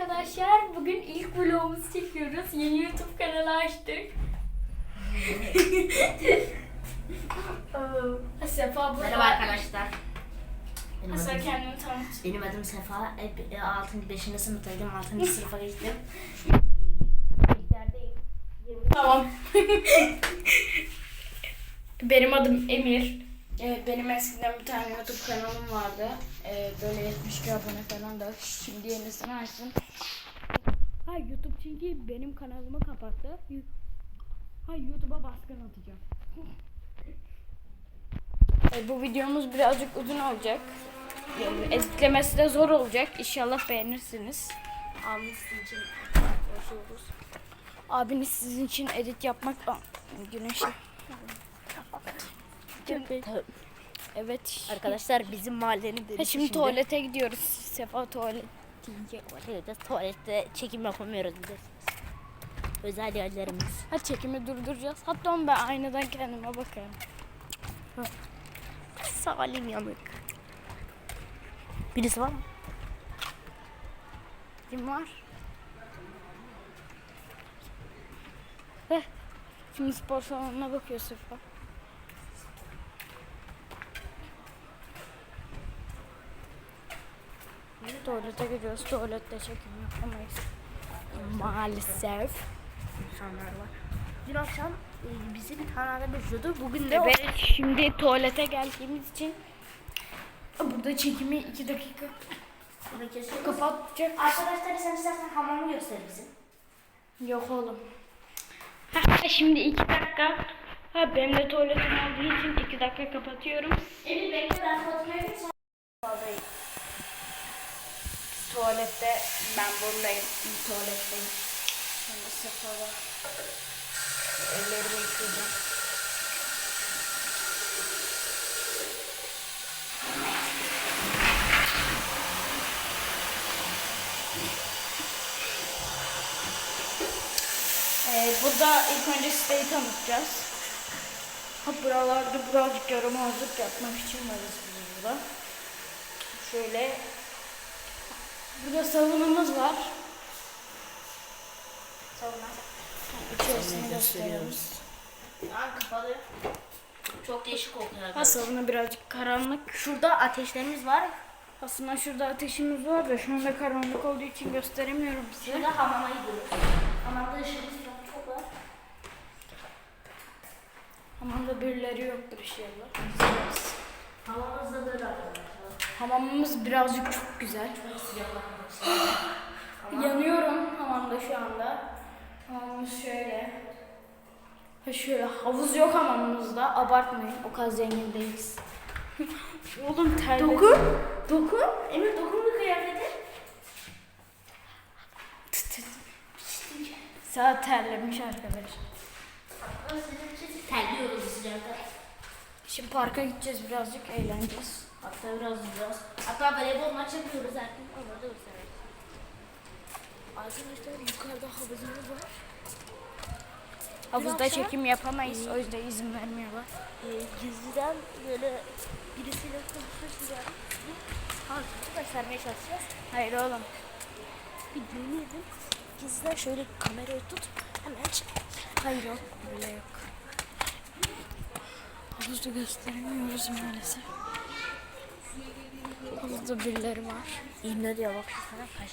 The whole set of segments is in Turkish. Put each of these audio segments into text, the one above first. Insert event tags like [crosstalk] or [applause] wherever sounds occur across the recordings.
arkadaşlar. Bugün ilk vlogumuzu çekiyoruz. Yeni YouTube kanalı açtık. [laughs] Sefa burada. Merhaba arkadaşlar. Benim Asla adım, kendini tanıt. benim adım Sefa. E, 6. 5. sınıftaydım. 6. [laughs] sınıfa geçtim. İlklerdeyim. Tamam. [laughs] benim adım Emir. Ee, benim eskiden bir tane YouTube kanalım vardı. Ee, böyle 72 abone falan da. Şimdi yenisini açtım. Ha YouTube çünkü benim kanalımı kapattı. Ha YouTube'a baskın atacağım. [laughs] Ee, bu videomuz birazcık uzun olacak. Yani editlemesi de zor olacak. İnşallah beğenirsiniz. Abimiz sizin için uğraşıyoruz. Abiniz sizin için edit yapmak Aa, güneşi. Evet. Arkadaşlar bizim mahallenin Ha, birisi şimdi tuvalete gidiyoruz. Sefa tuvalet diyecek. Tuvalette, tuvalette çekim yapamıyoruz biz. Özel yerlerimiz. Ha çekimi durduracağız. Hatta onu ben aynadan kendime bakarım. Salim yanık. Birisi var mı? Kim var? Heh. Şimdi spor salonuna bakıyor Sefa. Tuvalete gidiyoruz. Tuvalette çekim yapamayız. Maalesef. İnsanlar var. Dün akşam e, bizi bir tane adam izliyordu. Bugün de Evet şimdi tuvalete geldiğimiz için burada çekimi iki dakika Burada kesiyoruz. kapatacak. Arkadaşlar sen istersen hamamı göster bize. Yok oğlum. Ha, şimdi iki dakika. Ha benim de tuvaletim olduğu için iki dakika kapatıyorum. Emir bekle ben fotoğrafı Tuvalette ben buradayım. Tuvaletteyim. Şimdi sıfırda. Ellerimi yıkayacağım. Ee, burada ilk önce siteyi tanıtacağız. Ha, buralarda birazcık yaramazlık yapmak için varız burada. Şöyle Burada savunumuz var. Savunma. İçerisini gösteriyoruz. Aa, kapalı. Çok değişik kokuyor. Ha savunu birazcık karanlık. Şurada ateşlerimiz var. Aslında şurada ateşimiz var da şu anda karanlık olduğu için gösteremiyorum size. Şurada hamama gidiyoruz. Hamamda ışığımız falan çok var. Hamamda birileri yoktur inşallah. Hamamımızda böyle arkadaşlar. Hamamımız birazcık çok güzel. [gasps] Yanıyorum hamamda şu anda. Hamamımız şöyle. Ha şöyle havuz yok hamamımızda. Abartmayın. O kadar zengin değiliz. [laughs] Oğlum terledim. Dokun. Dokun. Emir dokun bu kıyafeti. Saat terlemiş arkadaş. Terliyoruz sıcakta. Şimdi parka gideceğiz birazcık eğleneceğiz. Hatta biraz biraz. Hatta voleybol maç yapıyoruz her gün. Onları da gösteririz. Arkadaşlar yukarıda havuzumuz var. Havuzda akşam- çekim yapamayız. O yüzden izin vermiyorlar. Ee, gizliden böyle birisiyle konuşuyoruz yani. Halkı göstermeye çalışacağız. Hayır oğlum. Bir deneyelim. Gizliden şöyle kamerayı tut. Hemen çık. Hayır yok. Böyle yok. Havuzda gösteremiyoruz maalesef. Havuzda birileri var. İğne diyor bak şu sana kaç.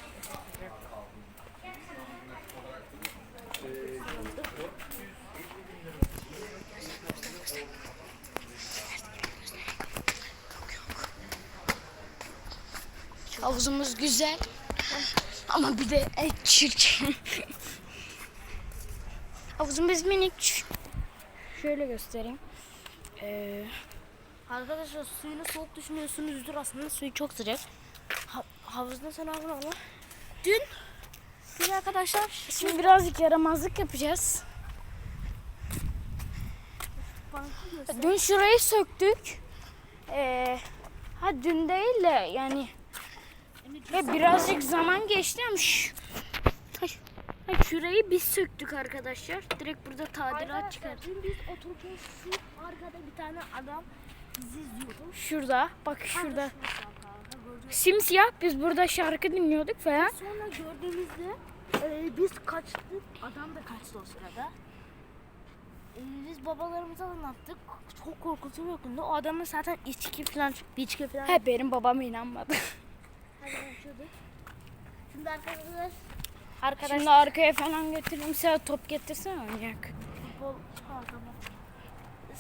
Havuzumuz güzel. Ama bir de en çirkin. Havuzumuz minik. Şöyle göstereyim. Ee, Arkadaşlar suyunu soğuk düşünüyorsunuzdur aslında suyu çok sıcak. Ha, havuzda sen aldın ama. Dün biz arkadaşlar şimdi birazcık yaramazlık yapacağız. Dün şurayı söktük. Ee, ha dün değil de yani ya birazcık zaman geçti ama şu, ha, şu- ha, şurayı biz söktük arkadaşlar. Direkt burada tadilat çıkar. Dün biz otururken şu arkada bir tane adam bizi izliyordu. Şurada bak şurada. Simsiyah. Biz burada şarkı dinliyorduk falan. Sonra gördüğümüzde e, biz kaçtık. Adam da kaçtı o sırada. E, biz babalarımıza anlattık. Çok korkutucu bir günde. O adamın zaten içki falan. İçki falan. He benim babam inanmadı. Hadi başladık. Şimdi arkadaşlar Arkadaşlar Şimdi arkaya falan götüreyim. Sen top getirsene oynayak. futbol tamam.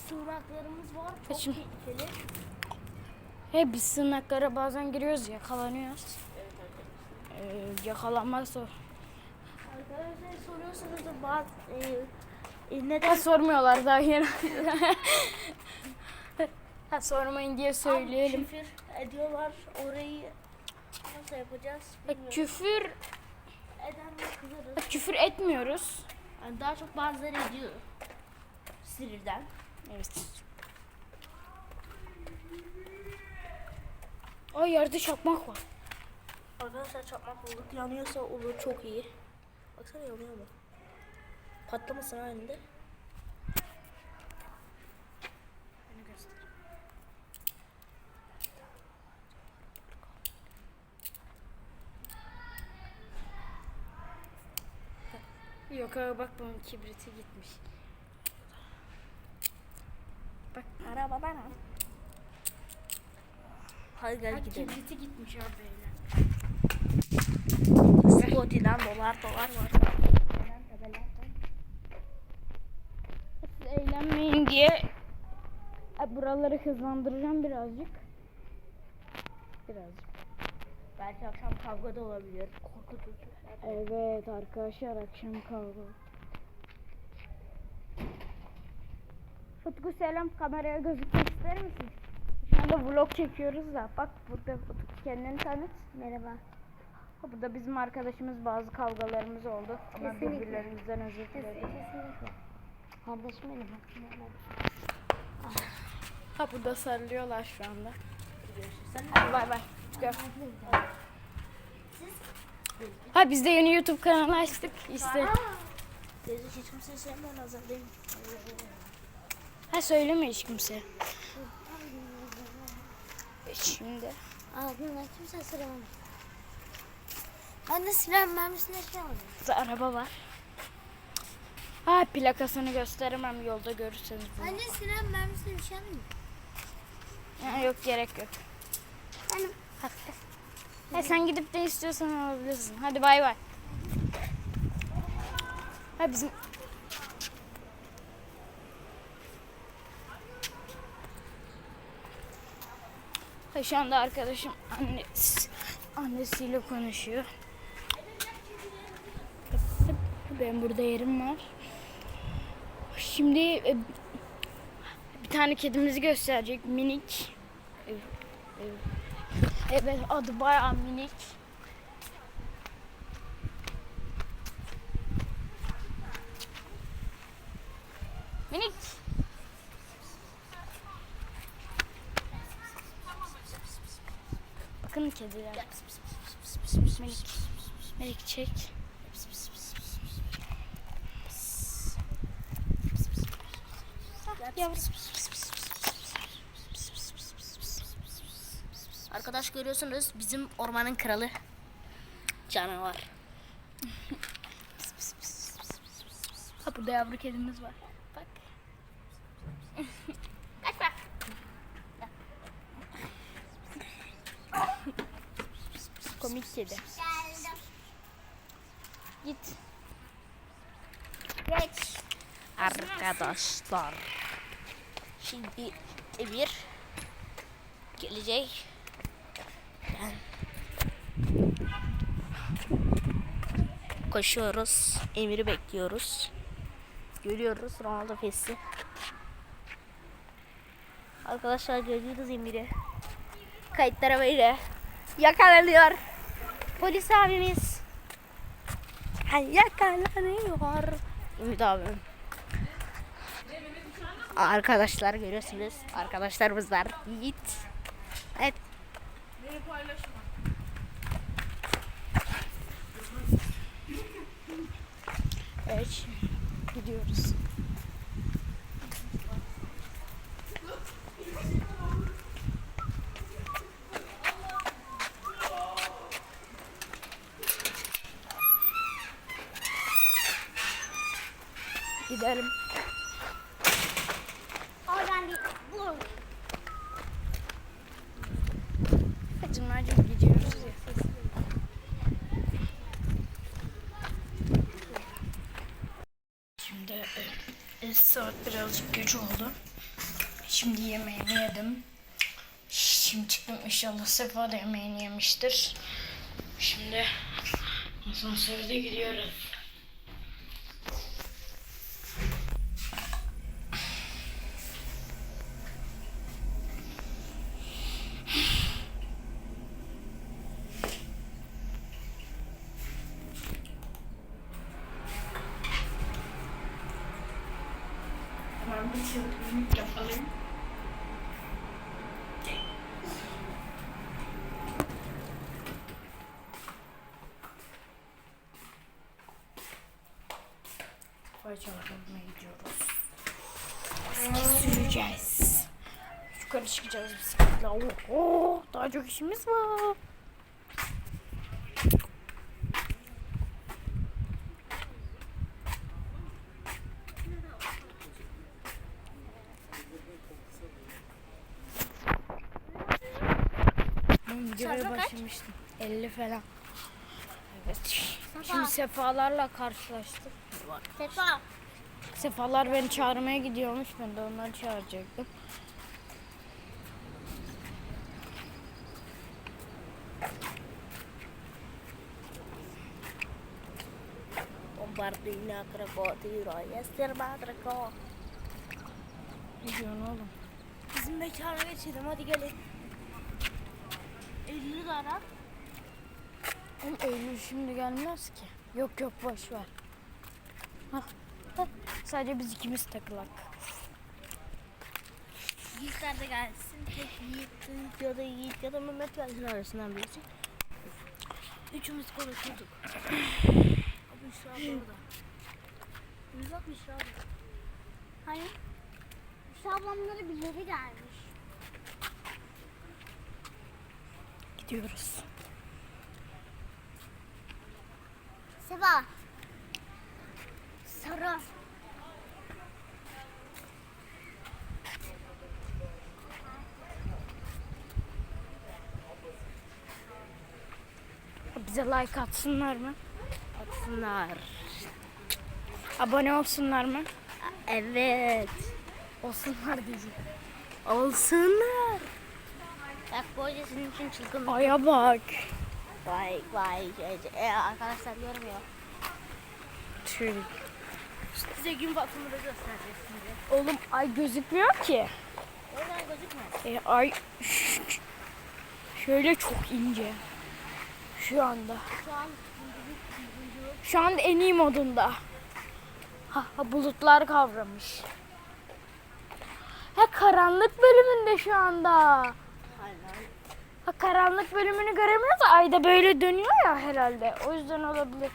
Sığınaklarımız var. Çok Kaçın. tehlikeli. He biz sığınaklara bazen giriyoruz yakalanıyoruz. Ee, yakalanmaz o. Arkadaşlar soruyorsunuz da bazı e, e, Ha, neden sormuyorlar daha yeni. ha, sormayın diye söyleyelim. küfür ediyorlar orayı nasıl yapacağız Ha, bilmiyorum. küfür Eden de kızarız. ha, küfür etmiyoruz. Yani daha çok bazıları ediyor. Sinirden. Evet. Ay yerde çakmak var. Arkadaşlar çakmak bulduk. Yanıyorsa olur çok iyi. Baksana yanıyor mu? Patlamasın halinde. Yok abi bak bunun kibriti gitmiş. Bak araba bana. Hadi gel gidelim. kibriti gitmiş abi beyler. Scotty'den dolar dolar var. Siz eğlenmeyin diye e, buraları hızlandıracağım birazcık. Birazcık. Belki akşam kavga da olabilir. Korkutucu. Evet arkadaşlar akşam kavga. Utku selam kameraya gözükmek ister misin? Şu anda vlog çekiyoruz da bak burada Utku kendini tanıt. Merhaba. Ha, bu da bizim arkadaşımız bazı kavgalarımız oldu. Ama Kesinlikle. birbirlerimizden özür diledik. Kesinlikle. Kardeşim benim. Ha burada sarılıyorlar şu anda. Hadi bay bay. Gör. Ha biz de yeni YouTube kanalı açtık. İşte. Teyze hiç kimse sevmiyor nazar değil mi? Ha söyleme hiç kimse. Şimdi. Ağzına kimse sıramam. Ben de silah mermisine şey aldım. Burada araba var. Ha plakasını gösteremem yolda görürseniz bunu. Anne silah mermisine bir şey alayım mı? Ha, yok gerek yok. Benim. Ha, sen gidip de istiyorsan alabilirsin. Hadi bay bay. Ha bizim Şu anda arkadaşım annesi, annesiyle konuşuyor. Ben burada yerim var. Şimdi e, bir tane kedimizi gösterecek minik. Evet. Evet adı bayağı minik. Minik. Bakın kediler. Melik. Melik çek. Yavrum. Arkadaş görüyorsunuz bizim ormanın kralı. Canavar. Ha burada yavru kedimiz var. Bak. Kaçma. Komik kedi. Git. Geç. Arkadaşlar. Şimdi Emir gelecek. Ben koşuyoruz. Emir'i bekliyoruz. Görüyoruz Ronaldo Fes'i. Arkadaşlar görüyoruz Emir'i. Kayıtlara böyle yakalanıyor. Polis abimiz. Yakalanıyor. Ümit abim. Arkadaşlar görüyorsunuz. Arkadaşlarımız var. Yiğit. Evet. Evet. Gidiyoruz. Gidelim. Oradan bir bu. Hacım hacım gidiyoruz ya. Şimdi e, saat birazcık geç oldu. Şimdi yemeğimi yedim. Şimdi çıktım inşallah Sefa da yemeğini yemiştir. Şimdi asansörde gidiyoruz. Hemen bir çılgınlık yapalım. Bacalarına gidiyoruz. Bisiklet süreceğiz. Yukarı çıkacağız bisikletle. Oh, oh, daha çok işimiz var. Ben videoya başlamıştım. 50 falan. Sefalarla karşılaştık. Sefa. Sefalar beni çağırmaya gidiyormuş. Ben de onları çağıracaktım. Bombardina krokodilo. Yestir madrako. Ne diyorsun oğlum? Bizim mekana geçelim hadi gelin. 50 lira. Oğlum Eylül şimdi gelmez ki. Yok yok boş ver. Hah, hah. Sadece biz ikimiz takılak. Yiğitler de gelsin. Tek Yiğit ya da Yiğit ya da Mehmet gelsin arasından birisi. Üçümüz konuşurduk. Abi da orada. Biz bak Büşra da. Hayır. Büşra ablamları birileri gelmiş. Gidiyoruz. Seva. Sarı. Bize like atsınlar mı? Atsınlar. Abone olsunlar mı? Evet. Olsunlar diyeceğim. Olsunlar. Bak bu hoca senin için çılgın. Aya bak. Vay vay. E, arkadaşlar görmüyor. Tüy. Size gün batımını da göstereceğiz şimdi. Oğlum ay gözükmüyor ki. Oradan gözükmez. E, ay şöyle çok ince. Şu anda. Şu an Şu anda en iyi modunda. Ha, ha, bulutlar kavramış. Ha karanlık bölümünde şu anda. Aynen. Ha karanlık bölümünü göremiyoruz. Ayda böyle dönüyor ya herhalde. O yüzden olabilir.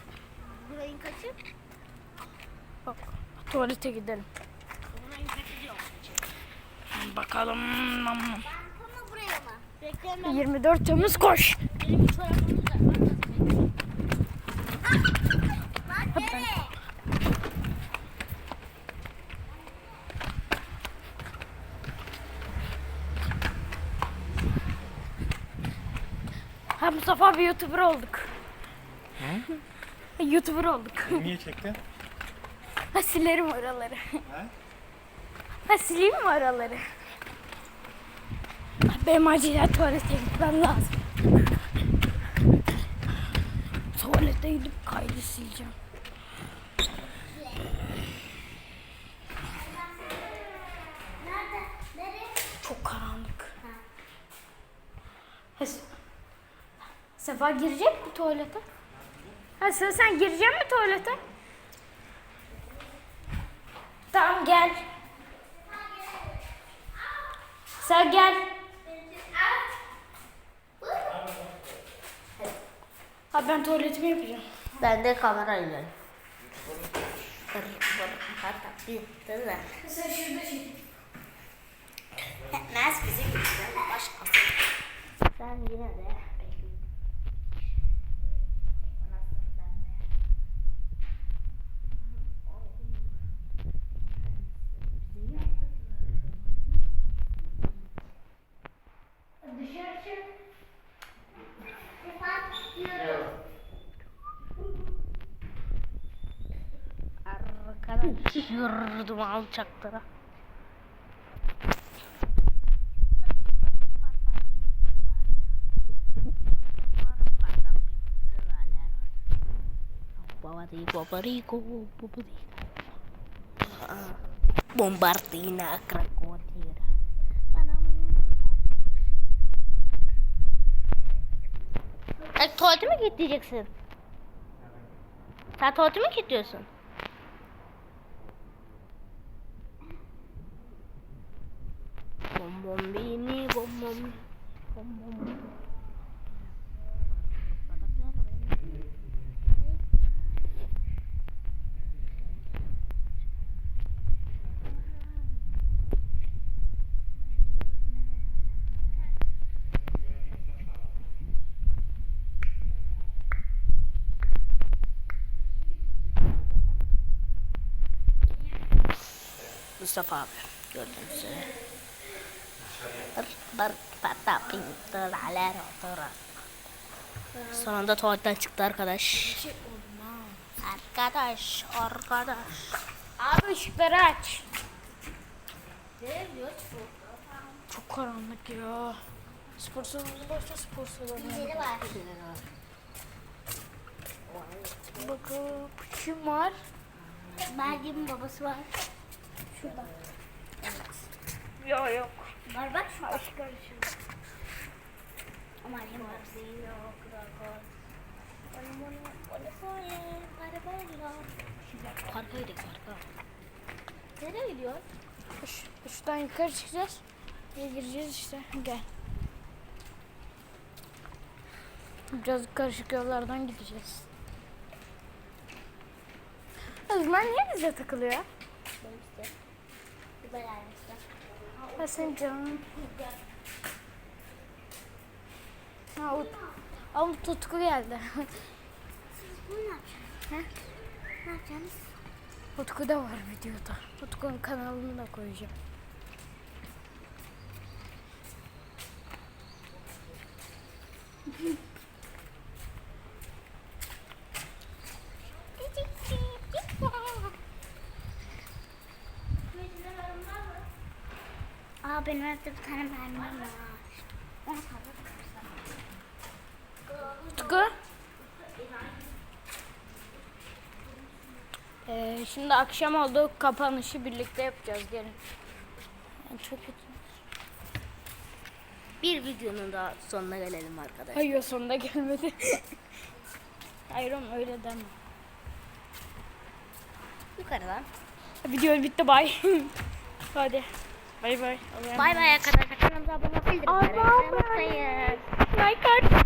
Burayın kaçı? Tuvalete gidelim. Bakalım. Banka mı buraya mı? Bekleyin ben. 24 Temmuz koş. Ha Mustafa abi YouTuber olduk. [laughs] YouTuber olduk. Niye çektin? Ha silerim oraları. Ha? Ha sileyim mi oraları? Benim acilen tuvalete gitmem lazım. Tuvalete gidip kaydı sileceğim. Çok karanlık. Ha, Se- Sefa girecek mi tuvalete? Ha sen, sen girecek mi tuvalete? Tamam gel. Sen gel. Ha ben tuvaletimi yapacağım. Ben de kamerayla. Sen şurada çek. Etmez bizi güzel yine de bekle. Anasını sen de. Yürüdüm alçaklara. Babarigo, babarigo, babarigo. Bombardina, crocodila. E, tuvalete mi gideceksin? Sen tuvalete mi gidiyorsun? Bombini, bom bom bom bom. Mustafa abi gördüm seni. Bar bar pata aler otura. Sonunda tuvaletten çıktı arkadaş. Arkadaş, arkadaş. Abi ışıkları aç. Çok karanlık ya. Spor salonu başta spor salonu. Biri var. Bakalım kim var? Meryem'in babası var. Şurada. Yok yok. Var bak şu. Meryem babası yok. Parka gidelim parka. Nereye gidiyor? Şu, şuradan yukarı çıkacağız. Buraya gireceğiz işte. Gel. Biraz karışık yollardan gideceğiz. Özmen niye bize takılıyor? Benim işte. Biber ailesi. Ha senin canın. Ha o, ama tutku geldi. Bunu ne yapacaksın? He? Ne yapacaksınız? Utku da var videoda. Utku'nun kanalını da koyacağım. [laughs] Aa benim evde bir tane mermim var. Onu fazla Utku. Ee, şimdi akşam oldu. Kapanışı birlikte yapacağız. Gelin. Yani çok kötü. Bir videonun daha sonuna gelelim arkadaşlar. Hayır sonunda gelmedi. [laughs] Hayır oğlum öyle deme. Yukarıdan. Video bitti bay. [laughs] Hadi. Bay bay. Bay bay arkadaşlar. Kanalımıza abone olmayı Abone olmayı unutmayın. Like at.